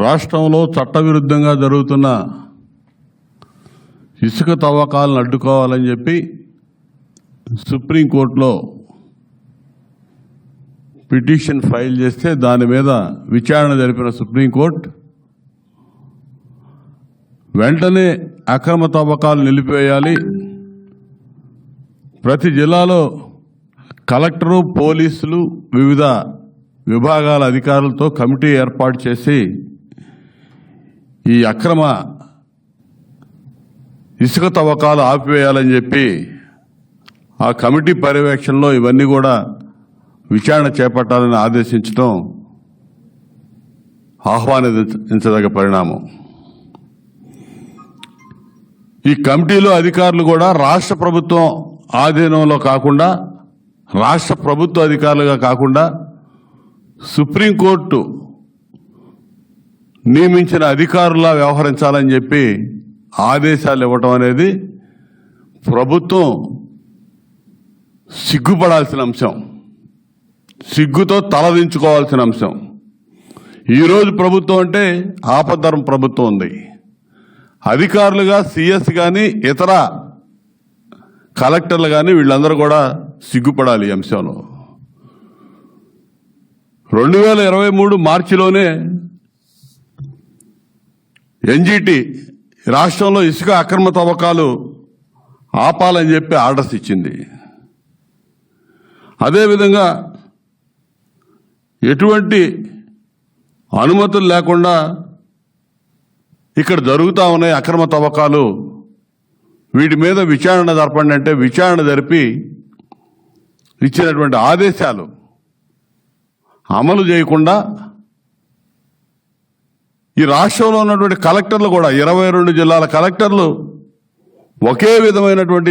రాష్ట్రంలో చట్టవిరుద్ధంగా జరుగుతున్న ఇసుక తవ్వకాలను అడ్డుకోవాలని చెప్పి సుప్రీంకోర్టులో పిటిషన్ ఫైల్ చేస్తే దాని మీద విచారణ జరిపిన సుప్రీంకోర్టు వెంటనే అక్రమ తవ్వకాలు నిలిపివేయాలి. ప్రతి జిల్లాలో కలెక్టరు పోలీసులు వివిధ విభాగాల అధికారులతో కమిటీ ఏర్పాటు చేసి ఈ అక్రమ ఇసుక తవ్వకాలు ఆపివేయాలని చెప్పి ఆ కమిటీ పర్యవేక్షణలో ఇవన్నీ కూడా విచారణ చేపట్టాలని ఆదేశించడం ఆహ్వానించదగ్గ పరిణామం. ఈ కమిటీలో అధికారులు కూడా రాష్ట్ర ప్రభుత్వం ఆధీనంలో కాకుండా రాష్ట్ర ప్రభుత్వ అధికారులుగా కాకుండా సుప్రీంకోర్టు నియమించిన అధికారులా వ్యవహరించాలని చెప్పి ఆదేశాలు ఇవ్వటం అనేది ప్రభుత్వం సిగ్గుపడాల్సిన అంశం. సిగ్గుతో తలదించుకోవాల్సిన అంశం. ఈరోజు ప్రభుత్వం అంటే ఆపద్ధరం ప్రభుత్వం ఉంది. అధికారులుగా సిఎస్ కానీ ఇతర కలెక్టర్లు కానీ వీళ్ళందరూ కూడా సిగ్గుపడాలి ఈ అంశంలో. రెండు వేల ఇరవై మూడు మార్చిలోనే ఎన్జిటి రాష్ట్రంలో ఇసుక అక్రమ తవ్వకాలు ఆపాలని చెప్పి ఆర్డర్స్ ఇచ్చింది. అదేవిధంగా ఎటువంటి అనుమతులు లేకుండా ఇక్కడ జరుగుతూ ఉన్నాయి అక్రమ తవ్వకాలు. వీటి మీద విచారణ జరపండి అంటే విచారణ జరిపి ఇచ్చినటువంటి ఆదేశాలు అమలు చేయకుండా ఈ రాష్ట్రంలో ఉన్నటువంటి కలెక్టర్లు కూడా ఇరవై రెండు జిల్లాల కలెక్టర్లు ఒకే విధమైనటువంటి